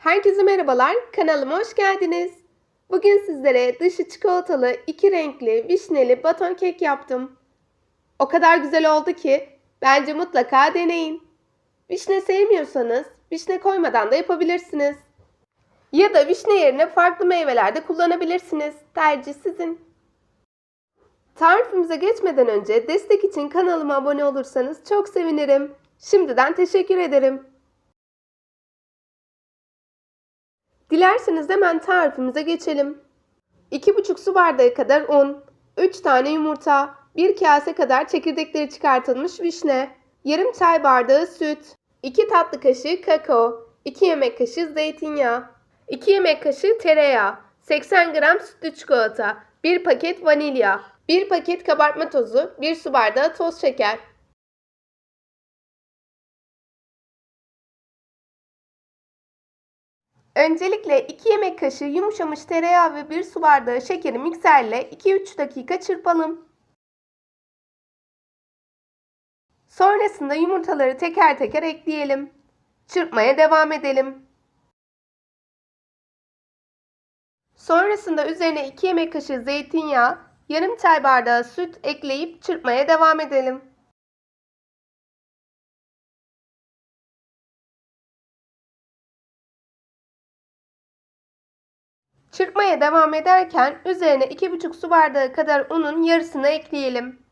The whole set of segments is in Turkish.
Herkese merhabalar, kanalıma hoş geldiniz. Bugün sizlere dışı çikolatalı, iki renkli, vişneli baton kek yaptım. O kadar güzel oldu ki bence mutlaka deneyin. Vişne sevmiyorsanız vişne koymadan da yapabilirsiniz. Ya da vişne yerine farklı meyveler de kullanabilirsiniz. Tercih sizin. Tarifimize geçmeden önce destek için kanalıma abone olursanız çok sevinirim. Şimdiden teşekkür ederim. Dilerseniz hemen tarifimize geçelim. 2,5 su bardağı kadar un, 3 tane yumurta, 1 kase kadar çekirdekleri çıkartılmış vişne, yarım çay bardağı süt, 2 tatlı kaşığı kakao, 2 yemek kaşığı zeytinyağı, 2 yemek kaşığı tereyağı, 80 gram sütlü çikolata, 1 paket vanilya, 1 paket kabartma tozu, 1 su bardağı toz şeker. Öncelikle 2 yemek kaşığı yumuşamış tereyağı ve 1 su bardağı şekeri mikserle 2-3 dakika çırpalım. Sonrasında yumurtaları teker teker ekleyelim. Çırpmaya devam edelim. Sonrasında üzerine 2 yemek kaşığı zeytinyağı, yarım çay bardağı süt ekleyip çırpmaya devam edelim. Çırpmaya devam ederken üzerine 2,5 su bardağı kadar unun yarısını ekleyelim.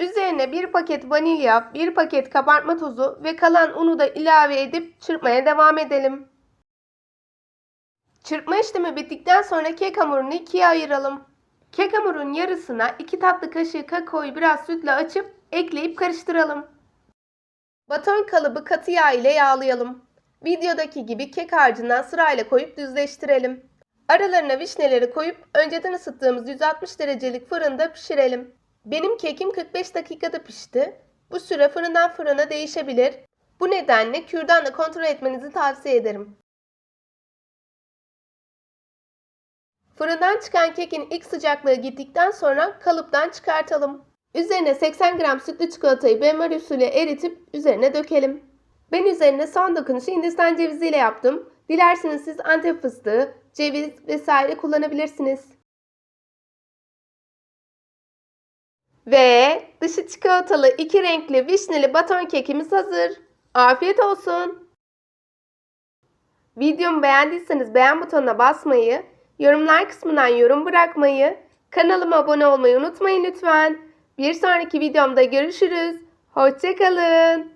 Üzerine 1 paket vanilya, 1 paket kabartma tozu ve kalan unu da ilave edip çırpmaya devam edelim. Çırpma işlemi bittikten sonra kek hamurunu ikiye ayıralım. Kek hamurun yarısına 2 tatlı kaşığı kakaoyu biraz sütle açıp ekleyip karıştıralım. Baton kalıbı katı yağ ile yağlayalım. Videodaki gibi kek harcından sırayla koyup düzleştirelim. Aralarına vişneleri koyup önceden ısıttığımız 160 derecelik fırında pişirelim. Benim kekim 45 dakikada pişti. Bu süre fırından fırına değişebilir. Bu nedenle kürdanla kontrol etmenizi tavsiye ederim. Fırından çıkan kekin ilk sıcaklığı gittikten sonra kalıptan çıkartalım. Üzerine 80 gram sütlü çikolatayı benmari usulü eritip üzerine dökelim. Ben üzerine son dokunuşu hindistan cevizi ile yaptım. Dilerseniz siz antep fıstığı, ceviz vesaire kullanabilirsiniz. Ve dışı çikolatalı iki renkli vişneli baton kekimiz hazır. Afiyet olsun. Videomu beğendiyseniz beğen butonuna basmayı, yorumlar kısmından yorum bırakmayı, kanalıma abone olmayı unutmayın lütfen. Bir sonraki videomda görüşürüz. Hoşçakalın.